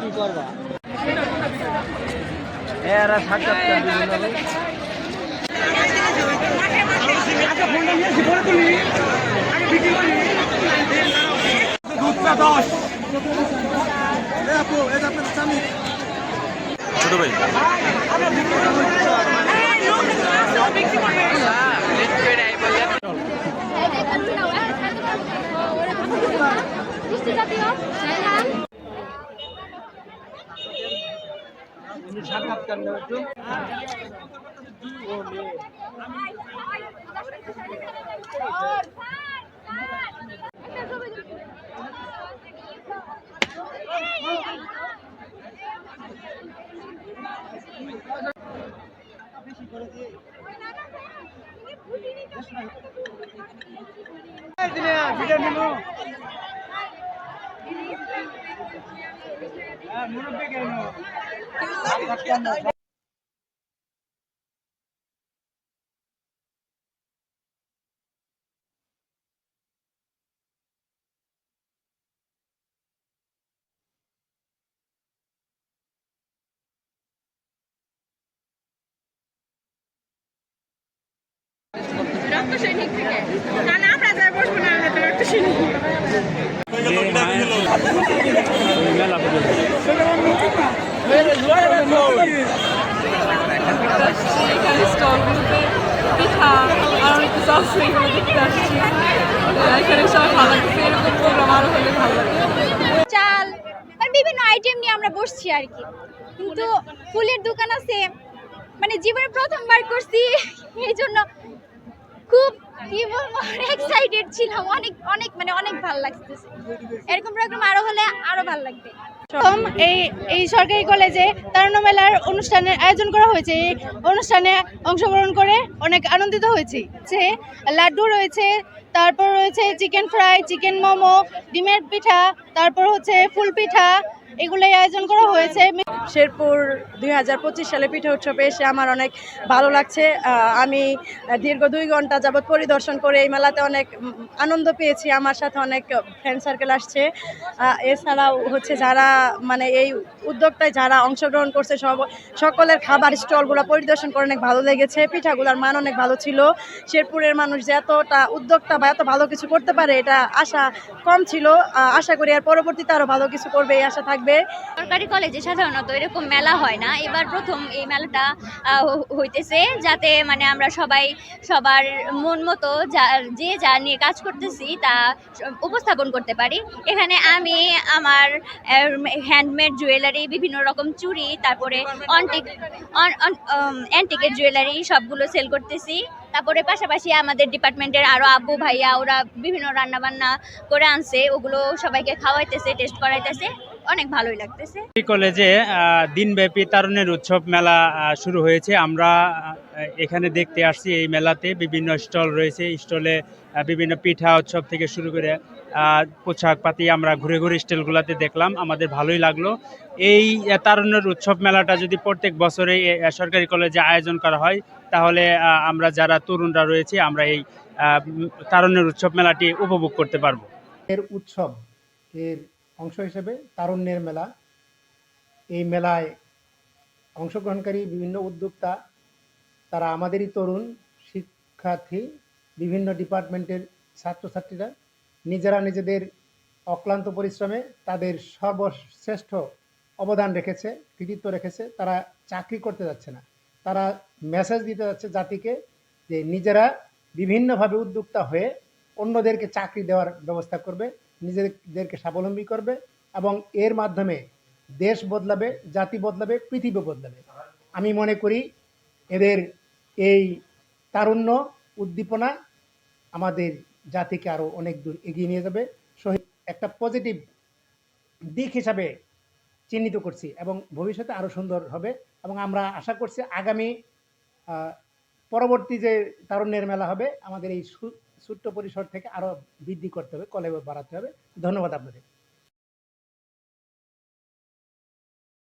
কি করবা এরা সাক্ষাৎকার ছোট ভাই। বৃষ্টি জাতীয় হ্যাঁ সাক্ষাৎকার নেওয়ার রক্ত সৈনিক থেকে। না না আমরা যাই বসবো না আমরা তো রক্ত সৈনিক পিঠা চাল মানে বিভিন্ন আইটেম নিয়ে আমরা বসছি আর কি। কিন্তু ফুলের দোকান আছে। মানে জীবনে প্রথমবার করছি, এই জন্য খুব কি বলব? এক্সাইটেড ছিলাম অনেক অনেক মানে অনেক ভালো লাগতেছে। এরকম প্রোগ্রাম আরও হলে আরও ভালো লাগবে। প্রথম এই এই সরকারি কলেজে তারুণ্য মেলার অনুষ্ঠানের আয়োজন করা হয়েছে। এই অনুষ্ঠানে অংশগ্রহণ করে অনেক আনন্দিত হয়েছি। যে লাড্ডু রয়েছে তারপর রয়েছে চিকেন ফ্রাই চিকেন মোমো ডিমের পিঠা তারপর হচ্ছে ফুল পিঠা এগুলোই আয়োজন করা হয়েছে। শেরপুর দুই হাজার পঁচিশ সালে পিঠা উৎসবে এসে আমার অনেক ভালো লাগছে। আহ, আমি দীর্ঘ দুই ঘণ্টা যাবৎ পরিদর্শন করে এই মেলাতে অনেক আনন্দ পেয়েছি। আমার সাথে অনেক ফ্রেন্ড সার্কেল আসছে। এছাড়াও হচ্ছে যারা মানে এই উদ্যোক্তায় যারা অংশগ্রহণ করছে, সব, সকলের খাবার স্টলগুলো পরিদর্শন করে অনেক ভালো লেগেছে। পিঠাগুলোর মান অনেক ভালো ছিল। শেরপুরের মানুষ যে এতটা উদ্যোক্তা বা এত ভালো কিছু করতে পারে, এটা আশা কম ছিল। আশা করি আর পরবর্তীতে আরও ভালো কিছু করবে এই আশা থাকবে। সরকারি কলেজে সাধারণত এরকম মেলা হয় না। এবার প্রথম এই মেলাটা হইতেছে যাতে মানে আমরা সবাই সবার মন মতো যা- যে নিয়ে কাজ করতেছি তা উপস্থাপন করতে পারি। এখানে আমি আমার হ্যান্ডমেড জুয়েলারি বিভিন্ন রকম চুড়ি, তারপরে অন্টিক অ্যান্টিকের জুয়েলারি সবগুলো সেল করতেছি। তারপরে পাশাপাশি আমাদের ডিপার্টমেন্টের আরও আব্বু, ভাইয়া, ওরা বিভিন্ন রান্নাবান্না করে আনছে। ওগুলো সবাইকে খাওয়াইতেছে টেস্ট করাইতেছে। অনেক ভালোই লাগতেছে। এই কলেজে দিনব্যাপী তারুণের উৎসব মেলা শুরু হয়েছে। আমরা এখানে দেখতে আসছি এই মেলাতে বিভিন্ন স্টল রয়েছে। স্টলে বিভিন্ন পিঠা উৎসব থেকে শুরু করে পোশাক পাতি আমরা ঘুরে ঘুরে স্টলগুলোতে দেখলাম। আমাদের ভালোই লাগল। এই তারুণ্যের উৎসব মেলাটা যদি প্রত্যেক বছরে সরকারি কলেজে আয়োজন করা হয় তাহলে আমরা যারা তরুণরা রয়েছে আমরা এই তারুণ্যের উৎসব মেলাটি উপভোগ করতে পারব। এর উৎসব এর অংশ হিসেবে তারুণ্যের মেলা। এই মেলায় অংশগ্রহণকারী বিভিন্ন উদ্যোক্তা, তারা আমাদেরই তরুণ শিক্ষার্থী, বিভিন্ন ডিপার্টমেন্টের ছাত্রছাত্রীরা নিজেরা নিজেদের অক্লান্ত পরিশ্রমে তাদের সর্বশ্রেষ্ঠ অবদান রেখেছে, কৃতিত্ব রেখেছে। তারা চাকরি করতে যাচ্ছে না। তারা মেসেজ দিতে যাচ্ছে জাতিকে যে নিজেরা বিভিন্নভাবে উদ্যোক্তা হয়ে অন্যদেরকে চাকরি দেওয়ার ব্যবস্থা করবে। নিজেদেরকে স্বাবলম্বী করবে এবং এর মাধ্যমে দেশ বদলাবে, জাতি বদলাবে, পৃথিবী বদলাবে। আমি মনে করি এদের এই তারুণ্য, উদ্দীপনা আমাদের জাতিকে আরও অনেক দূর এগিয়ে নিয়ে যাবে। শহীদ, একটা পজিটিভ দিক হিসাবে চিহ্নিত করছি এবং ভবিষ্যতে আরও সুন্দর হবে এবং আমরা আশা করছি আগামী পরবর্তী যে তারুণ্যের মেলা হবে, আমাদের এই ছোট্ট পরিসর থেকে আরও বৃদ্ধি করতে হবে কলেজ বাড়াতে হবে। ধন্যবাদ আপনাদের।